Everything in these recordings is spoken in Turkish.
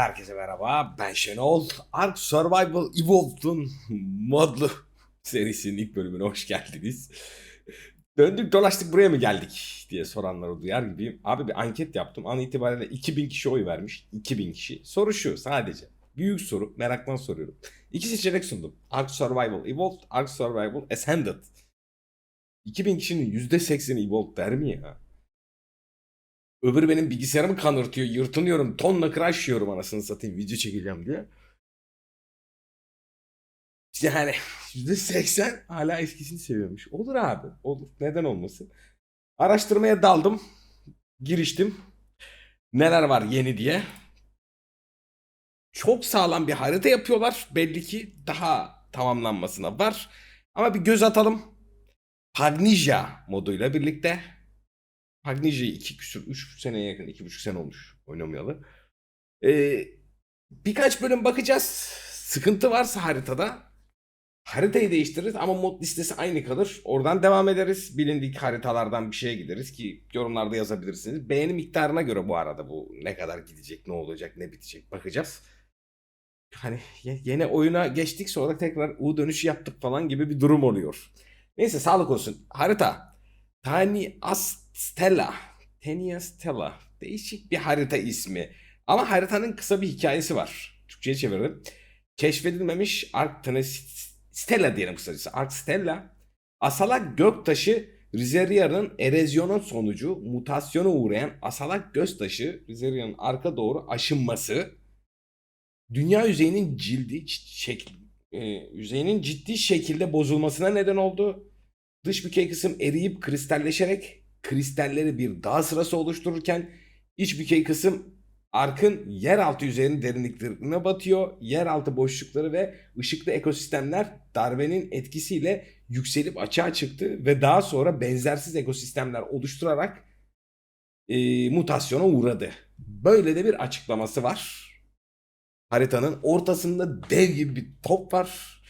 Herkese merhaba, ben Şenol. Ark Survival Evolved'un modlu serisinin ilk bölümüne hoş geldiniz. Döndük dolaştık buraya mı geldik diye soranları duyar gibiyim. Abi bir anket yaptım. An itibariyle 2000 kişi oy vermiş. 2000 kişi. Soru şu sadece. Büyük soru. Meraktan soruyorum. İki seçenek sundum. Ark Survival Evolved, Ark Survival Ascended. 2000 kişinin %80'i Evolved der mi ya? Öbür benim bilgisayarımı kanırtıyor. Yırtınıyorum. Tonla crash yiyorum anasını satayım. Video çekeceğim diye. Yani %80 hala eskisini seviyormuş. Olur abi. Olur. Neden olmasın? Araştırmaya daldım. Giriştim. Neler var yeni diye. Çok sağlam bir harita yapıyorlar. Belli ki daha tamamlanmasına var. Ama bir göz atalım. Pagnia moduyla birlikte Pagnici'yi 2 küsür 3 seneye yakın 2,5 sene olmuş oynamayalı. Ee, birkaç bölüm bakacağız. Sıkıntı varsa haritada haritayı değiştiririz ama mod listesi aynı kalır. Oradan devam ederiz. Bilindik haritalardan bir şeye gideriz ki yorumlarda yazabilirsiniz. Beğeni miktarına göre bu arada bu ne kadar gidecek, ne olacak, ne bitecek bakacağız. Hani ye- yeni oyuna geçtik sonra tekrar U dönüşü yaptık falan gibi bir durum oluyor. Neyse sağlık olsun. Harita. Tani Astella. Tania Stella. Değişik bir harita ismi. Ama haritanın kısa bir hikayesi var. Türkçe'ye çevirdim. Keşfedilmemiş Ark Stella diyelim kısacası. Ark Stella. Asalak göktaşı Rizeria'nın erozyonun sonucu mutasyona uğrayan asalak göktaşı Rizeria'nın arka doğru aşınması dünya yüzeyinin cildi şekli e, yüzeyinin ciddi şekilde bozulmasına neden oldu. Dış bükey kısım eriyip kristalleşerek kristalleri bir dağ sırası oluştururken iç bükey kısım arkın yeraltı yüzeyinin derinliklerine batıyor. Yeraltı boşlukları ve ışıklı ekosistemler darbenin etkisiyle yükselip açığa çıktı ve daha sonra benzersiz ekosistemler oluşturarak e, mutasyona uğradı. Böyle de bir açıklaması var. Haritanın ortasında dev gibi bir top var.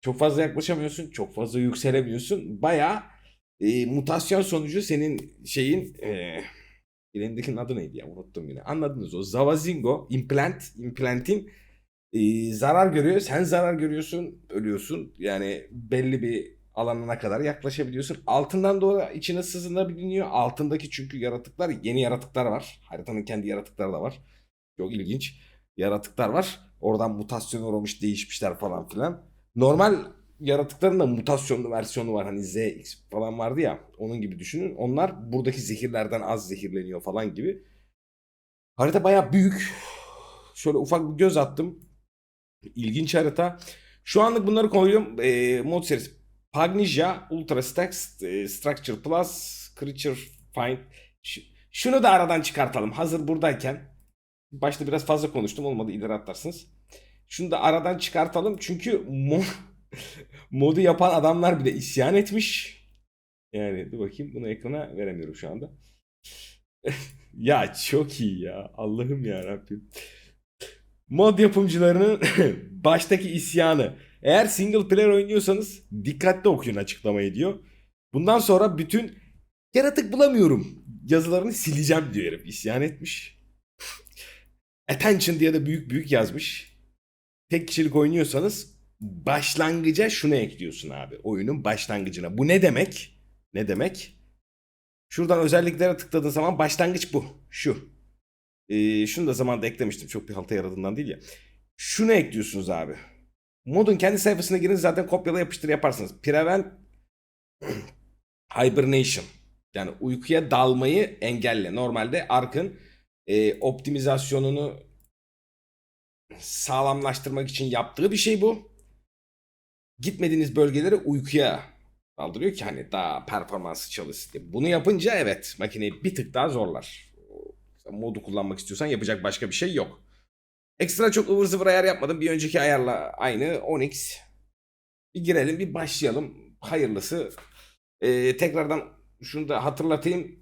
Çok fazla yaklaşamıyorsun, çok fazla yükselemiyorsun. Bayağı e, mutasyon sonucu senin şeyin e, elindekinin adı neydi ya unuttum yine. Anladınız o Zavazingo implant implantin e, zarar görüyor. Sen zarar görüyorsun, ölüyorsun. Yani belli bir alanına kadar yaklaşabiliyorsun. Altından doğru içine sızınabiliyor. Altındaki çünkü yaratıklar yeni yaratıklar var. Haritanın kendi yaratıkları da var. Çok ilginç yaratıklar var. Oradan mutasyon uğramış değişmişler falan filan. Normal yaratıkların da mutasyonlu versiyonu var. Hani ZX falan vardı ya. Onun gibi düşünün. Onlar buradaki zehirlerden az zehirleniyor falan gibi. Harita baya büyük. Şöyle ufak bir göz attım. İlginç harita. Şu anlık bunları koydum. E, mod serisi. Pagnia, Ultra Stacks, e, Structure Plus, Creature Find. Şu- şunu da aradan çıkartalım. Hazır buradayken. Başta biraz fazla konuştum. Olmadı ileri atlarsınız. Şunu da aradan çıkartalım. Çünkü mo- modu yapan adamlar bile isyan etmiş. Yani dur bakayım bunu ekrana veremiyorum şu anda. ya çok iyi ya. Allah'ım ya Rabbim. Mod yapımcılarının baştaki isyanı. Eğer single player oynuyorsanız dikkatli okuyun açıklamayı diyor. Bundan sonra bütün yaratık bulamıyorum yazılarını sileceğim diyor herif. İsyan etmiş. Attention diye de büyük büyük yazmış. Tek kişilik oynuyorsanız başlangıca şunu ekliyorsun abi. Oyunun başlangıcına. Bu ne demek? Ne demek? Şuradan özelliklere tıkladığın zaman başlangıç bu. Şu. Ee, şunu da zamanda eklemiştim. Çok bir halta yaradığından değil ya. Şunu ekliyorsunuz abi. Modun kendi sayfasına girin zaten kopyala yapıştır yaparsınız. Prevent Hibernation. Yani uykuya dalmayı engelle. Normalde Ark'ın e, optimizasyonunu sağlamlaştırmak için yaptığı bir şey bu. Gitmediğiniz bölgeleri uykuya kaldırıyor ki hani daha performansı çalışsın diye. Bunu yapınca evet makineyi bir tık daha zorlar. Modu kullanmak istiyorsan yapacak başka bir şey yok. Ekstra çok ıvır zıvır ayar yapmadım. Bir önceki ayarla aynı Onyx. Bir girelim bir başlayalım. Hayırlısı. Ee, tekrardan şunu da hatırlatayım.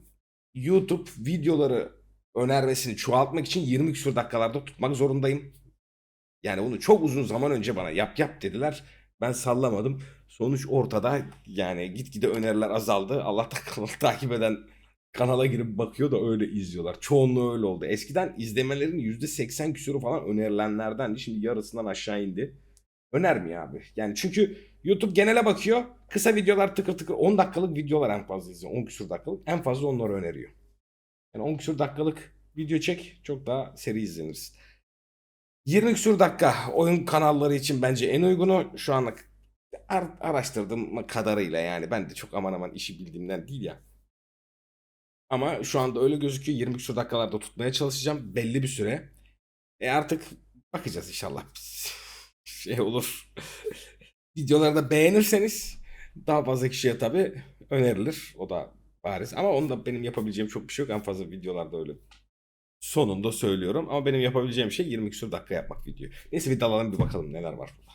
YouTube videoları önermesini çoğaltmak için 20 küsur dakikalarda tutmak zorundayım. Yani onu çok uzun zaman önce bana yap yap dediler. Ben sallamadım. Sonuç ortada. Yani gitgide öneriler azaldı. Allah'tan takip eden kanala girip bakıyor da öyle izliyorlar. Çoğunluğu öyle oldu. Eskiden izlemelerin %80 küsuru falan önerilenlerdendi. Şimdi yarısından aşağı indi. Önermiyor abi. Yani çünkü YouTube genele bakıyor. Kısa videolar tıkır tıkır 10 dakikalık videolar en fazla izliyor. 10 küsur dakikalık. En fazla onları öneriyor. Yani 10 küsur dakikalık video çek çok daha seri izlenirsin. 20 küsur dakika oyun kanalları için bence en uygunu şu anlık ar- araştırdığım kadarıyla yani ben de çok aman aman işi bildiğimden değil ya. Ama şu anda öyle gözüküyor 20 küsur dakikalarda tutmaya çalışacağım belli bir süre. E artık bakacağız inşallah. Şey olur. Videoları da beğenirseniz daha fazla kişiye tabii önerilir. O da bariz. Ama onu da benim yapabileceğim çok bir şey yok. En fazla videolarda öyle sonunda söylüyorum. Ama benim yapabileceğim şey 20 küsur dakika yapmak video. Neyse bir dalalım bir bakalım neler var burada.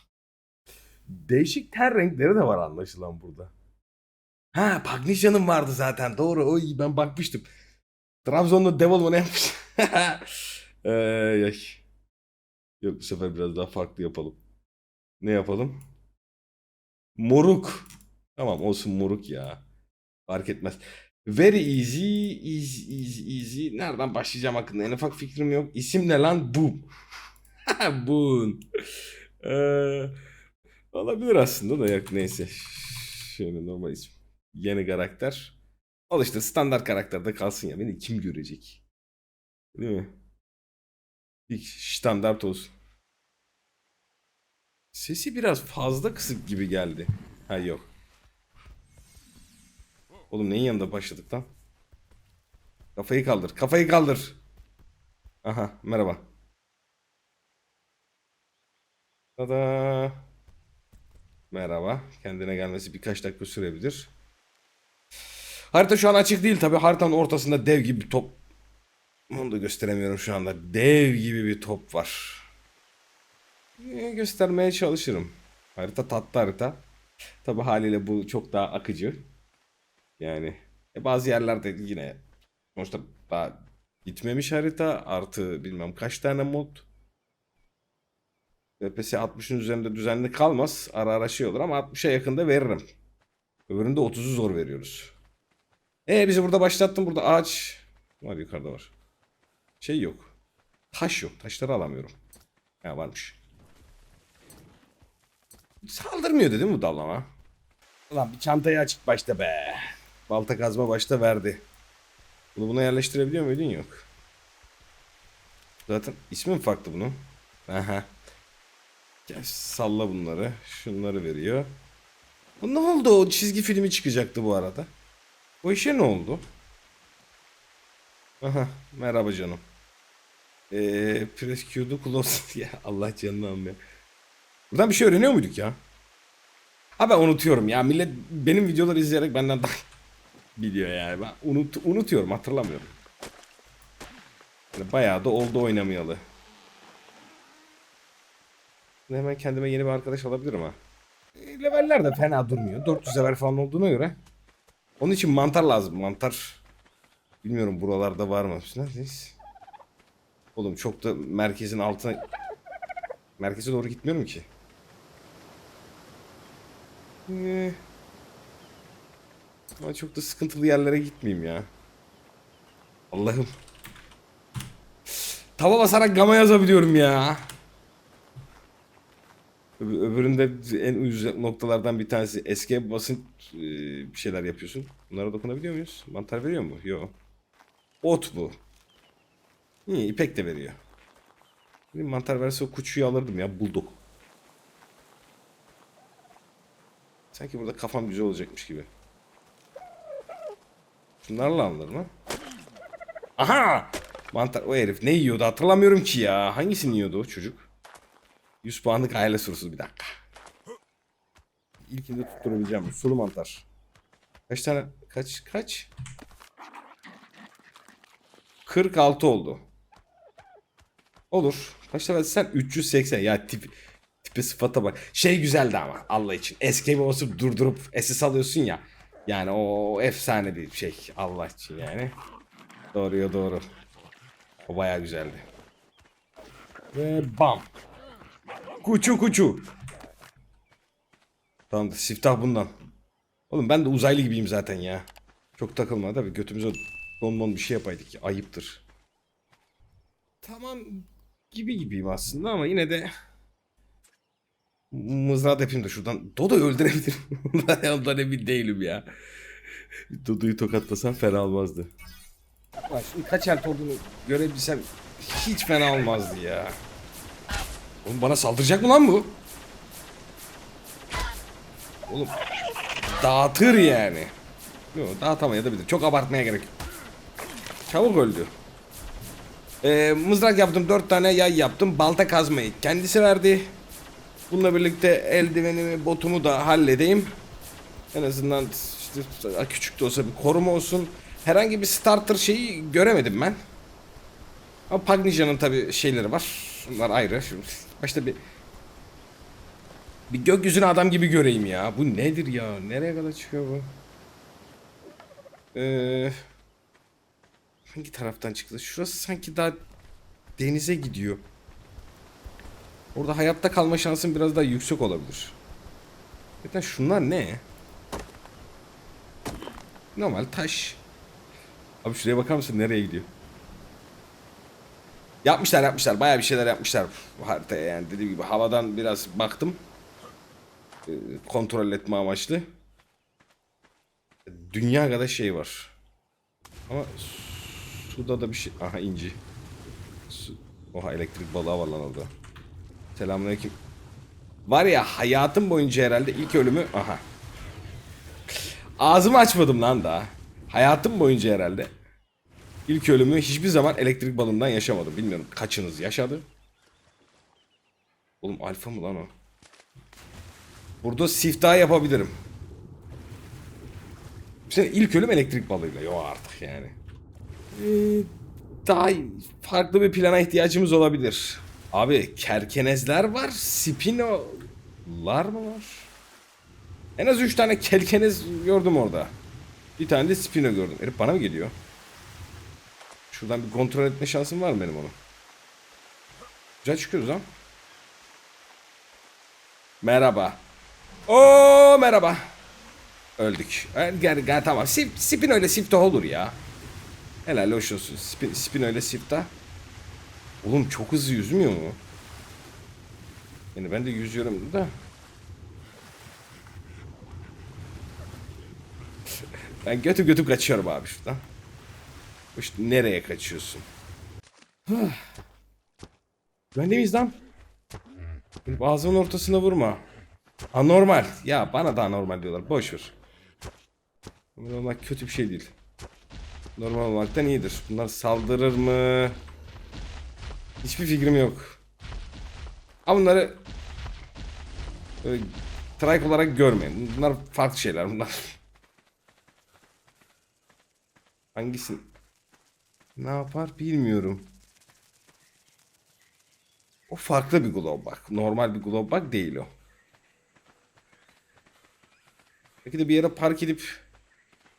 Değişik ter renkleri de var anlaşılan burada. Ha Pagnicia'nın vardı zaten doğru. Oy ben bakmıştım. Trabzonlu Devil mı ne yapmış? Ee. Yok bu sefer biraz daha farklı yapalım. Ne yapalım? Moruk. Tamam olsun moruk ya. Fark etmez. Very easy, easy, easy. Nereden başlayacağım hakkında en ufak fikrim yok. İsim ne lan? Boom. Boom. Ee, olabilir aslında da yok neyse. Şöyle normal isim. Yeni karakter. Al işte standart karakterde kalsın ya. Beni kim görecek? Değil mi? İlk standart olsun. Sesi biraz fazla kısık gibi geldi. Ha yok. Oğlum neyin yanında başladık lan? Kafayı kaldır. Kafayı kaldır. Aha merhaba. Tada. Merhaba. Kendine gelmesi birkaç dakika sürebilir. Harita şu an açık değil tabi. Haritanın ortasında dev gibi bir top. Onu da gösteremiyorum şu anda. Dev gibi bir top var. Ee, göstermeye çalışırım. Harita tatlı harita. Tabi haliyle bu çok daha akıcı. Yani e, bazı yerlerde yine sonuçta daha gitmemiş harita artı bilmem kaç tane mod. FPS 60'ın üzerinde düzenli kalmaz. Ara ara şey olur ama 60'a yakında veririm. Öbüründe 30'u zor veriyoruz. E bizi burada başlattın. Burada ağaç var yukarıda var. Şey yok. Taş yok. Taşları alamıyorum. Ha varmış. Saldırmıyor dedim bu dallama. Ulan bir çantayı açık başta be. Balta kazma başta verdi. Bunu buna yerleştirebiliyor muydun? Yok. Zaten ismi mi farklı bunun? Aha. Gel salla bunları. Şunları veriyor. Bu ne oldu? O çizgi filmi çıkacaktı bu arada. O işe ne oldu? Aha. Merhaba canım. Eee press Q'du close. ya Allah canını almıyor. Buradan bir şey öğreniyor muyduk ya? Ha unutuyorum ya. Millet benim videoları izleyerek benden daha biliyor yani. Ben unut, unutuyorum hatırlamıyorum. Yani bayağı da oldu oynamayalı. Hemen kendime yeni bir arkadaş alabilirim ha. E, leveller de fena durmuyor. 400 level falan olduğuna göre. Onun için mantar lazım. Mantar. Bilmiyorum buralarda var mı? Neredeyiz? Oğlum çok da merkezin altına... Merkeze doğru gitmiyorum ki. Ee, ama çok da sıkıntılı yerlere gitmeyeyim ya. Allah'ım. Tava basarak gama yazabiliyorum ya. Öbür- Öbüründe en ucuz noktalardan bir tanesi escape basın e, bir şeyler yapıyorsun. Bunlara dokunabiliyor muyuz? Mantar veriyor mu? Yok. Ot bu. İyi ipek de veriyor. Bir mantar verse o kuçuyu alırdım ya bulldog. Sanki burada kafam güzel olacakmış gibi. Şunlarla alınır mı? Aha! Mantar o herif ne yiyordu hatırlamıyorum ki ya. Hangisini yiyordu o çocuk? 100 puanlık aile sorusu bir dakika. İlkini tutturabileceğim. Sulu mantar. Kaç tane? Kaç? Kaç? 46 oldu. Olur. Kaç tane sen? 380. Ya tip, tipe sıfata bak. Şey güzeldi ama Allah için. Escape basıp durdurup SS alıyorsun ya. Yani o efsane bir şey. Allah için yani. Doğruya doğru. O baya güzeldi. Ve bam. Kuçu kuçu. Tamam siftah bundan. Oğlum ben de uzaylı gibiyim zaten ya. Çok takılma tabii götümüze Donmon bir şey yapaydık ya. Ayıptır. Tamam gibi gibiyim aslında ama yine de mızrağı da yapayım da şuradan Dodo'yu öldürebilirim. Ben ondan emin değilim ya. Dodo'yu tokatlasam fena olmazdı. Ulan şimdi kaç elt olduğunu görebilsem hiç fena olmazdı ya. Oğlum bana saldıracak mı lan bu? Oğlum dağıtır yani. Yok dağıtamayabilir. Çok abartmaya gerek yok. Çabuk öldü. Ee, mızrak yaptım. Dört tane yay yaptım. Balta kazmayı kendisi verdi. Bununla birlikte eldivenimi, botumu da halledeyim. En azından işte küçük de olsa bir koruma olsun. Herhangi bir starter şeyi göremedim ben. Ama Pagnija'nın tabi şeyleri var. Bunlar ayrı. Şimdi başta bir bir gökyüzüne adam gibi göreyim ya. Bu nedir ya? Nereye kadar çıkıyor bu? Ee, hangi taraftan çıktı? Şurası sanki daha denize gidiyor. Orada hayatta kalma şansın biraz daha yüksek olabilir. Zaten şunlar ne? Normal taş. Abi şuraya bakar mısın nereye gidiyor? Yapmışlar yapmışlar. Bayağı bir şeyler yapmışlar bu haritaya yani. Dediğim gibi havadan biraz baktım. Ee, kontrol etme amaçlı. Dünya kadar şey var. Ama suda da bir şey... Aha inci. Su... Oha elektrik balığı var lan orada. Selamünaleyküm. Var ya hayatım boyunca herhalde ilk ölümü... Aha. Ağzımı açmadım lan daha. Hayatım boyunca herhalde. İlk ölümü hiçbir zaman elektrik balından yaşamadım. Bilmiyorum kaçınız yaşadı. Oğlum alfa mı lan o? Burada siftah yapabilirim. İşte ilk ölüm elektrik balığıyla. Yok artık yani. Ee, daha farklı bir plana ihtiyacımız olabilir. Abi kerkenezler var. Spinolar mı var? En az 3 tane kelkenez gördüm orada. Bir tane de spino gördüm. Herif bana mı geliyor? Şuradan bir kontrol etme şansım var mı benim onu? Güzel çıkıyoruz lan. Merhaba. Oo merhaba. Öldük. Gel, gel tamam. Sip, spin öyle sipta olur ya. Helal hoş olsun. Spin, spin öyle sipta. Oğlum çok hızlı yüzmüyor mu? Yani ben de yüzüyorum da. Ben götü götü kaçıyorum abi şuradan. İşte nereye kaçıyorsun? Güvende miyiz lan? Benim ağzımın ortasına vurma. Anormal. Ya bana da anormal diyorlar. Boş ver. Normal kötü bir şey değil. Normal olmaktan iyidir. Bunlar saldırır mı? Hiçbir fikrim yok. Ama bunları böyle trike olarak görmeyin. Bunlar farklı şeyler bunlar. Hangisi ne yapar bilmiyorum. O farklı bir glow bak. Normal bir glow bak değil o. Peki de bir yere park edip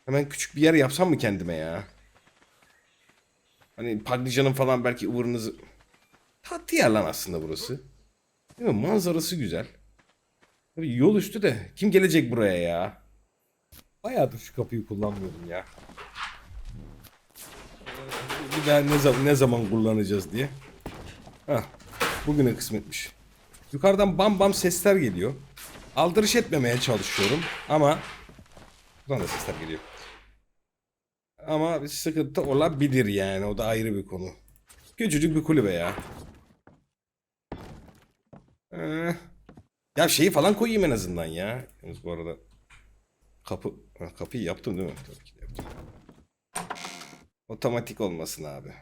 hemen küçük bir yer yapsam mı kendime ya? Hani Paglican'ın falan belki ıvırınızı... Tatlı yer lan aslında burası. Değil mi? Manzarası güzel. Tabii yol üstü de kim gelecek buraya ya? Bayağıdır şu kapıyı kullanmıyordum ya. Bir daha ne zaman, ne zaman kullanacağız diye. Hah, bugüne kısmetmiş. Yukarıdan bam bam sesler geliyor. Aldırış etmemeye çalışıyorum ama buradan da sesler geliyor. Ama bir sıkıntı olabilir yani. O da ayrı bir konu. Küçücük bir kulübe ya. Ee, ya şeyi falan koyayım en azından ya. Yalnız bu arada kapı kapıyı yaptım değil mi? Tabii ki yaptım. Otomatik olmasın abi.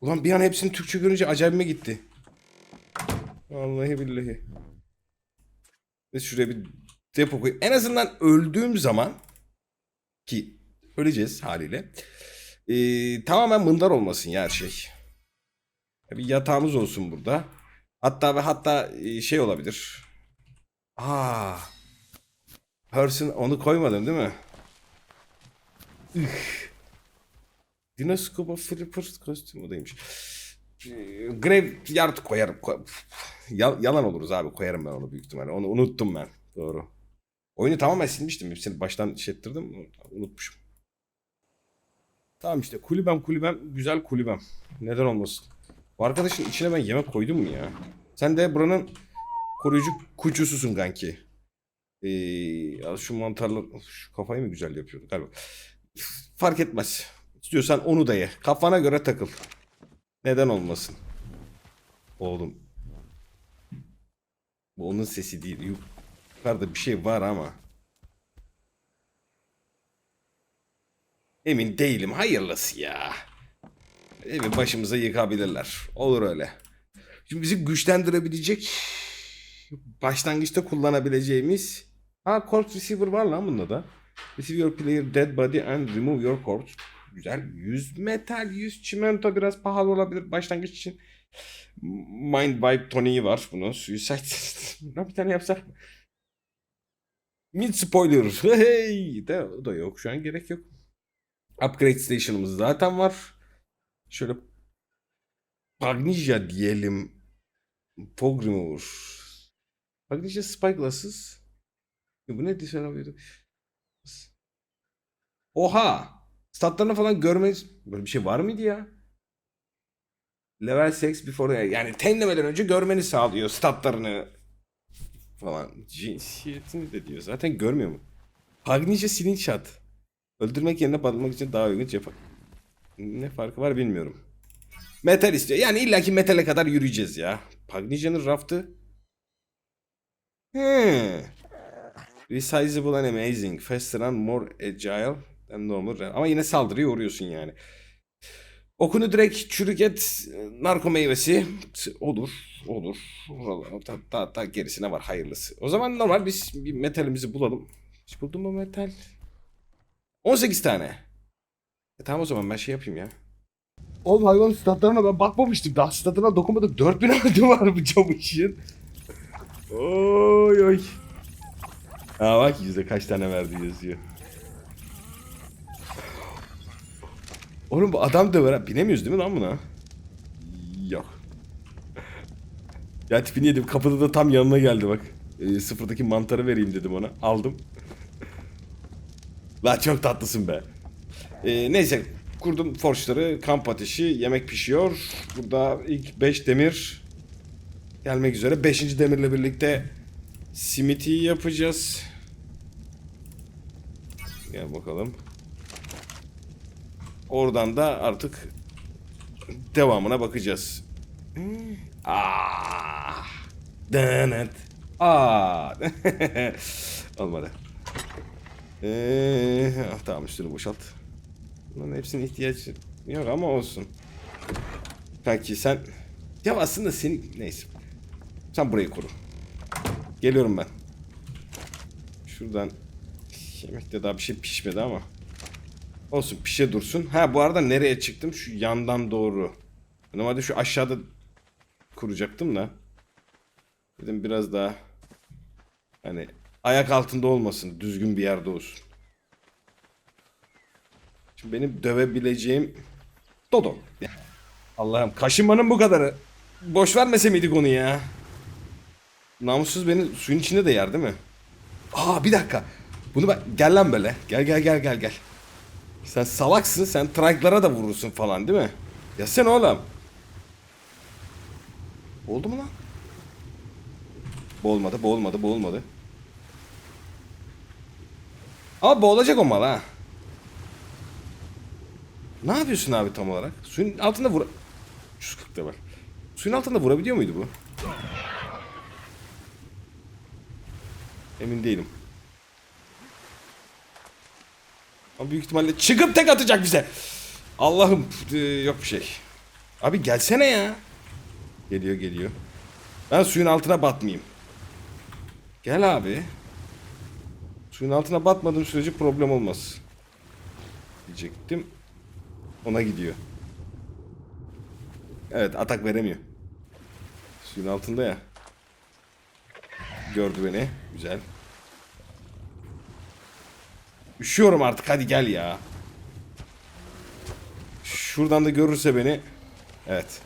Ulan bir an hepsini Türkçe görünce acayipime gitti. Vallahi billahi. Ve şuraya bir depo koyayım. En azından öldüğüm zaman ki öleceğiz haliyle. Ee, tamamen mındar olmasın ya her şey. Bir yatağımız olsun burada. Hatta ve hatta e, şey olabilir. Aa. Person onu koymadın değil mi? Üf. Dinoskopa Flipper kostümü o değilmiş. Ee, Grave Yard koyarım. Koy- Ya- yalan oluruz abi koyarım ben onu büyük ihtimalle. Onu unuttum ben. Doğru. Oyunu tamamen silmiştim. Seni baştan şey ettirdim. Unutmuşum. Tamam işte kulübem kulübem güzel kulübem. Neden olmasın? Bu arkadaşın içine ben yemek koydum mu ya? Sen de buranın koruyucu kuçususun kanki. Ee, şu mantarlar şu kafayı mı güzel yapıyordu galiba. Fark etmez. İstiyorsan onu da ye. Kafana göre takıl. Neden olmasın? Oğlum. Bu onun sesi değil. Yukarıda bir şey var ama. Emin değilim. Hayırlısı ya. Evi başımıza yıkabilirler. Olur öyle. Şimdi bizi güçlendirebilecek başlangıçta kullanabileceğimiz Ha corpse receiver var lan bunda da. Receive your player dead body and remove your corpse. Güzel. 100 metal, 100 çimento biraz pahalı olabilir başlangıç için. Mind Vibe toniği var bunun. Suicide. bir tane yapsak. Mid spoiler. Hey! De, o da yok. Şu an gerek yok. Upgrade station'ımız zaten var. Şöyle Pagnesia diyelim. Fog Remover. Pagnesia Spyglass'ız. Ya Bu ne disabiliyordu? Oha! Statlarını falan görmeyiz. Böyle bir şey var mıydı ya? Level 6 before yani tenlemeden önce görmeni sağlıyor statlarını falan. Cinsiyetini de diyor. Zaten görmüyor mu? Pagnesia Slingshot. Öldürmek yerine batırmak için daha uygun yapar. Ne farkı var bilmiyorum. Metal istiyor. Yani illaki metale kadar yürüyeceğiz ya. Pagnicia'nın raftı. He. Resizable and amazing. Faster and more agile than normal. Ama yine saldırıya uğruyorsun yani. Okunu direkt çürük et, narko meyvesi olur, olur. Daha, daha, daha gerisine var hayırlısı. O zaman normal biz bir metalimizi bulalım. Hiç buldun mu metal? 18 tane. E tamam o zaman ben şey yapayım ya. Oğlum hayvan statlarına ben bakmamıştım. Daha statına dokunmadık. 4000 adı var bu camışın. Oy oy. Ha bak yüzde kaç tane verdi yazıyor. Oğlum bu adam da var. ha. Binemiyoruz değil mi lan buna? Yok. Ya tipini yedim. Kapıda da tam yanına geldi bak. Ee, sıfırdaki mantarı vereyim dedim ona. Aldım. La çok tatlısın be. Ee, neyse kurdum forçları, kamp ateşi, yemek pişiyor. Burada ilk 5 demir gelmek üzere. 5. demirle birlikte simiti yapacağız. Gel bakalım. Oradan da artık devamına bakacağız. Ah. Dönet. Aa. Olmadı. Ee, ah, tamam üstünü boşalt. Bunların hepsinin ihtiyacı yok ama olsun. Kanki sen... Ya aslında seni... Neyse. Sen burayı koru. Geliyorum ben. Şuradan... Yemekte daha bir şey pişmedi ama. Olsun pişe dursun. Ha bu arada nereye çıktım? Şu yandan doğru. Normalde şu aşağıda kuracaktım da. Dedim biraz daha... Hani ayak altında olmasın. Düzgün bir yerde olsun. Şimdi benim dövebileceğim Dodo. Allah'ım kaşınmanın bu kadarı. Boş vermese miydik onu ya? Namussuz beni suyun içinde de yer değil mi? Aa bir dakika. Bunu ben gel lan böyle. Gel gel gel gel gel. Sen salaksın. Sen trike'lara da vurursun falan değil mi? Ya sen oğlum. Oldu mu lan? Boğulmadı, boğulmadı, boğulmadı. Ama boğulacak o mal ha. Ne yapıyorsun abi tam olarak? Suyun altında vur... 140'da var. Suyun altında vurabiliyor muydu bu? Emin değilim. Ama büyük ihtimalle çıkıp tek atacak bize. Allah'ım e, yok bir şey. Abi gelsene ya. Geliyor geliyor. Ben suyun altına batmayayım. Gel abi. Suyun altına batmadığım sürece problem olmaz. Diyecektim. Ona gidiyor. Evet atak veremiyor. Suyun altında ya. Gördü beni. Güzel. Üşüyorum artık hadi gel ya. Şuradan da görürse beni. Evet.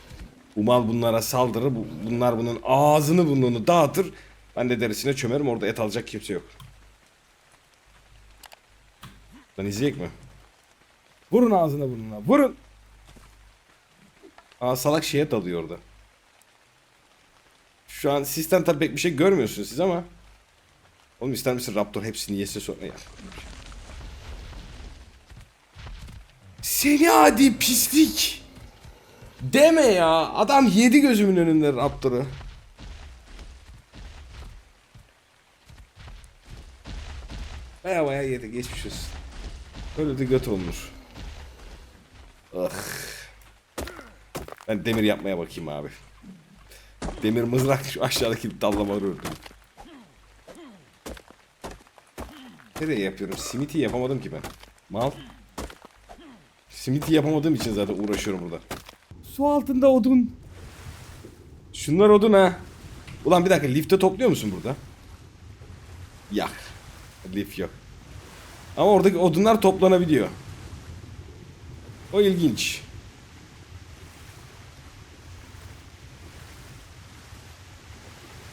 Umal bunlara saldırır. bu- Bunlar bunun ağzını burnunu dağıtır. Ben de derisine çömerim. Orada et alacak kimse yok. Lan izleyecek mi? Vurun ağzına burnuna. Vurun. Aa salak şeye dalıyor orada. Şu an sistem tabii pek bir şey görmüyorsunuz siz ama. Oğlum ister misin Raptor hepsini yese sonra ya. Seni adi pislik. Deme ya. Adam yedi gözümün önünde Raptor'u. Baya baya yedi geçmiş olsun. Öyle de göt olmuş. Ah. Ben demir yapmaya bakayım abi. Demir mızrak şu aşağıdaki dallamaları ördüm. Nereye yapıyorum? Simiti yapamadım ki ben. Mal. Simiti yapamadığım için zaten uğraşıyorum burada. Su altında odun. Şunlar odun ha. Ulan bir dakika lifte topluyor musun burada? Yak. Lif yok. Ama oradaki odunlar toplanabiliyor. O ilginç.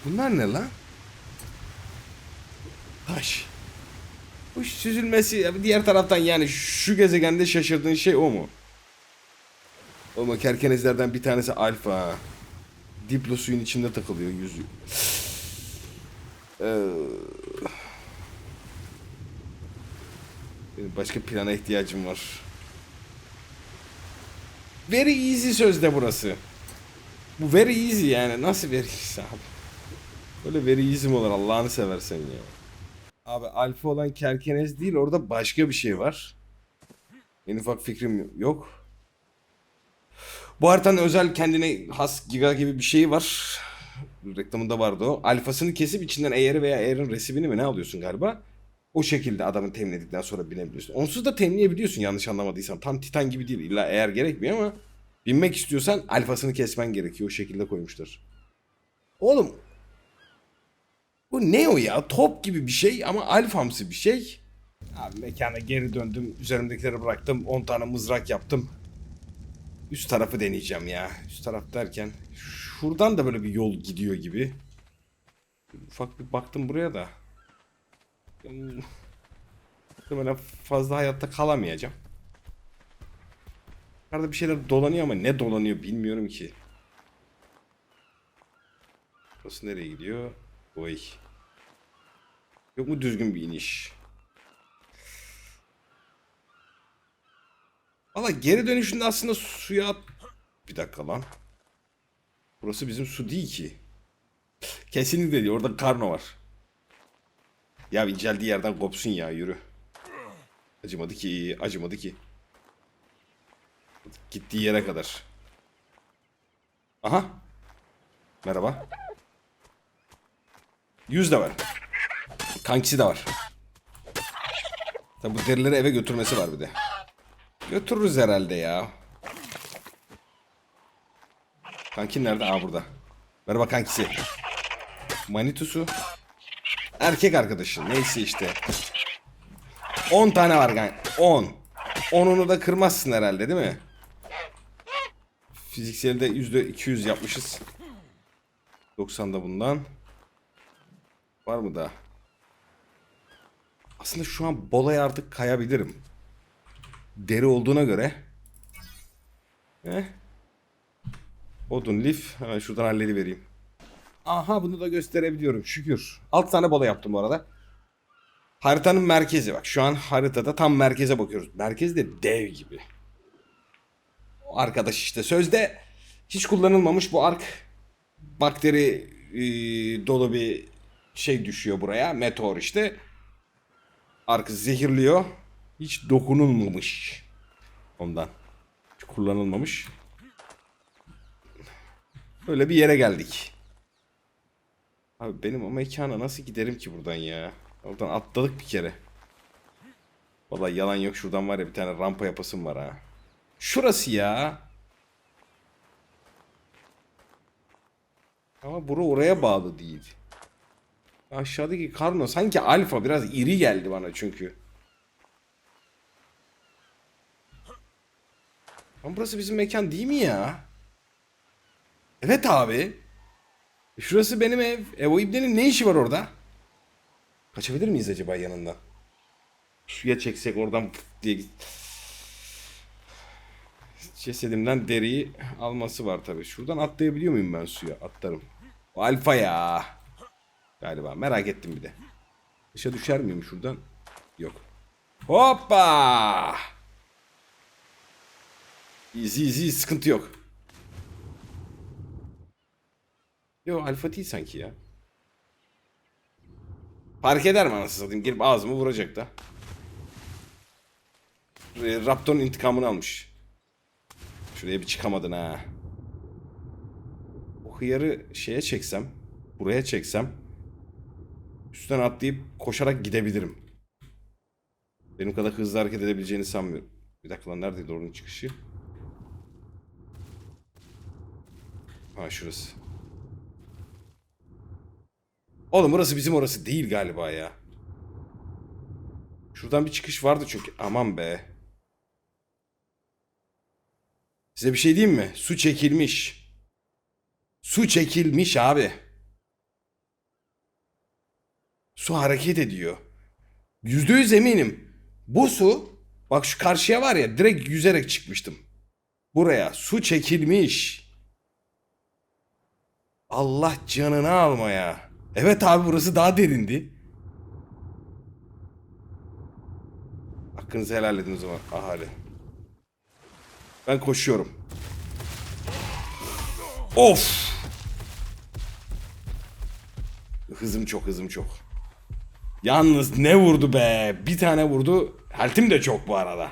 Bunlar ne lan? Taş. Bu süzülmesi diğer taraftan yani şu gezegende şaşırdığın şey o mu? Ama kerkenezlerden bir tanesi alfa. Diplo suyun içinde takılıyor yüzü. Ee, başka plana ihtiyacım var. Very easy sözde burası. Bu very easy yani. Nasıl very easy abi? Böyle very easy mi olur Allah'ını seversen ya. Abi alfa olan kerkenez değil orada başka bir şey var. En ufak fikrim yok. Bu haritanın özel kendine has giga gibi bir şeyi var. Reklamında vardı o. Alfasını kesip içinden eğeri veya eğerin resibini mi ne alıyorsun galiba? O şekilde adamı temledikten sonra binebiliyorsun. Onsuz da temleyebiliyorsun yanlış anlamadıysam. Tam titan gibi değil. İlla eğer gerekmiyor ama binmek istiyorsan alfasını kesmen gerekiyor. O şekilde koymuşlar. Oğlum bu ne o ya? Top gibi bir şey ama alfamsı bir şey. Abi mekana geri döndüm. Üzerimdekileri bıraktım. 10 tane mızrak yaptım. Üst tarafı deneyeceğim ya. Üst taraf derken şuradan da böyle bir yol gidiyor gibi. Ufak bir baktım buraya da. Hmm, Muhtemelen fazla hayatta kalamayacağım. Yukarıda bir şeyler dolanıyor ama ne dolanıyor bilmiyorum ki. Burası nereye gidiyor? Oy. Yok mu düzgün bir iniş? Valla geri dönüşünde aslında suya. Bir dakika lan. Burası bizim su değil ki. Kesinlikle değil. Orada karno var. Ya inceldiği yerden kopsun ya yürü. Acımadı ki, acımadı ki. Gittiği yere kadar. Aha. Merhaba. Yüz de var. Kankisi de var. Tabi bu derileri eve götürmesi var bir de. Götürürüz herhalde ya. Kankin nerede? Aa burada. Merhaba kankisi. Manitusu. Erkek arkadaşı. Neyse işte. 10 tane var kanka. 10. 10'unu da kırmazsın herhalde değil mi? Fizikselde %200 yapmışız. 90 da bundan. Var mı daha? Aslında şu an Bola'ya artık kayabilirim. Deri olduğuna göre. Heh. Odun lif. Hemen şuradan halledivereyim. Aha bunu da gösterebiliyorum şükür. 6 tane bola yaptım bu arada. Haritanın merkezi bak. Şu an haritada tam merkeze bakıyoruz. Merkez de dev gibi. Arkadaş işte sözde hiç kullanılmamış bu ark bakteri e, dolu bir şey düşüyor buraya. Meteor işte. Arkı zehirliyor. Hiç dokunulmamış. Ondan. Hiç kullanılmamış. Böyle bir yere geldik. Abi benim o mekana nasıl giderim ki buradan ya? Oradan atladık bir kere. Vallahi yalan yok şuradan var ya bir tane rampa yapasım var ha. Şurası ya. Ama bura oraya bağlı değil. Aşağıdaki karno sanki alfa biraz iri geldi bana çünkü. Ama burası bizim mekan değil mi ya? Evet abi. Şurası benim ev. E o ibnenin ne işi var orada? Kaçabilir miyiz acaba yanından? Suya çeksek oradan diye git. Cesedimden deriyi alması var tabii. Şuradan atlayabiliyor muyum ben suya? Atlarım. Alfa ya. Galiba merak ettim bir de. Dışa düşer miyim şuradan? Yok. Hoppa! Easy easy sıkıntı yok. Yo alfa değil sanki ya. Fark eder mi anasını satayım? Gelip ağzımı vuracak da. Raptor'un intikamını almış. Şuraya bir çıkamadın ha. O hıyarı şeye çeksem. Buraya çeksem. Üstten atlayıp koşarak gidebilirim. Benim kadar hızlı hareket edebileceğini sanmıyorum. Bir dakika lan neredeydi oranın çıkışı? Ha şurası. Oğlum burası bizim orası değil galiba ya. Şuradan bir çıkış vardı çünkü. Aman be. Size bir şey diyeyim mi? Su çekilmiş. Su çekilmiş abi. Su hareket ediyor. Yüzde yüz eminim. Bu su bak şu karşıya var ya direkt yüzerek çıkmıştım. Buraya su çekilmiş. Allah canını almaya. Evet abi burası daha derindi. Hakkınızı helal edin o zaman ahali. Ben koşuyorum. Of! Hızım çok hızım çok. Yalnız ne vurdu be? Bir tane vurdu. Heltim de çok bu arada.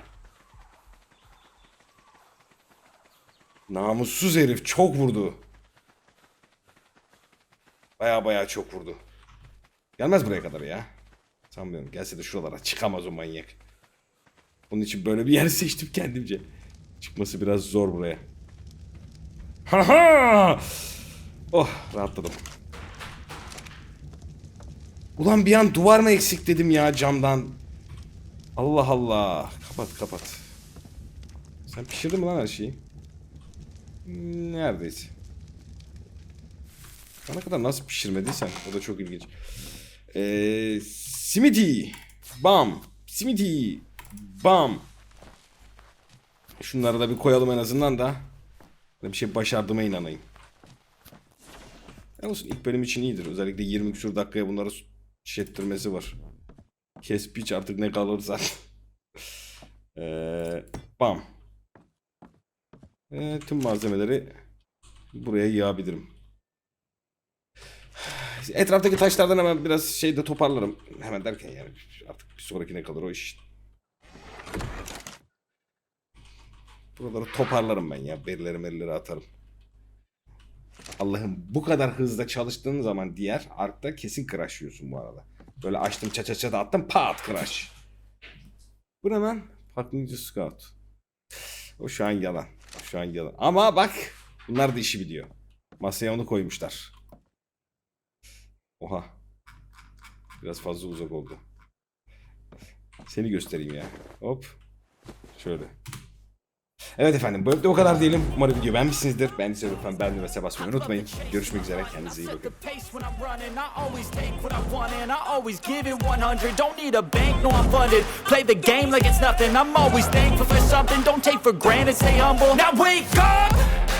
Namussuz herif çok vurdu. Baya baya çok vurdu. Gelmez buraya kadar ya. Sanmıyorum. Gelse de şuralara çıkamaz o manyak. Bunun için böyle bir yer seçtim kendimce. Çıkması biraz zor buraya. Haha! Oh rahatladım. Ulan bir an duvar mı eksik dedim ya camdan. Allah Allah. Kapat kapat. Sen pişirdin mi lan her şeyi? Neredeyse. Bana kadar nasıl pişirmediysen o da çok ilginç. Ee, simiti. Bam. Simiti. Bam. Şunları da bir koyalım en azından da. Bir şey başardığıma inanayım. Yalnız ilk bölüm için iyidir. Özellikle 20 küsur dakikaya bunları şettirmesi var. Kes piç artık ne kalırsa. ee, bam. Ee, tüm malzemeleri buraya yığabilirim. Etraftaki taşlardan hemen biraz şeyde toparlarım. Hemen derken yani artık bir sonrakine kalır o iş. Buraları toparlarım ben ya. Berileri merileri atarım. Allah'ım bu kadar hızlı çalıştığın zaman diğer arkta kesin crash yiyorsun bu arada. Böyle açtım ça ça ça da attım pat crash. Bu ne lan? Ninja Scout. O şu an yalan. Şu an yalan. Ama bak bunlar da işi biliyor. Masaya onu koymuşlar. Oha. Biraz fazla uzak oldu. Seni göstereyim ya. Hop. Şöyle. Evet efendim bölümde o kadar diyelim. Umarım video beğenmişsinizdir. Beğendiyseniz lütfen beğenmeyi ve se basmayı unutmayın. Görüşmek üzere. Kendinize iyi bakın. the pace when I'm running. I always take what I want and I always give it 100. Don't need a bank, no I'm funded. Play the game like it's nothing. I'm always thankful for something. Don't take for granted, stay humble. Now wake up!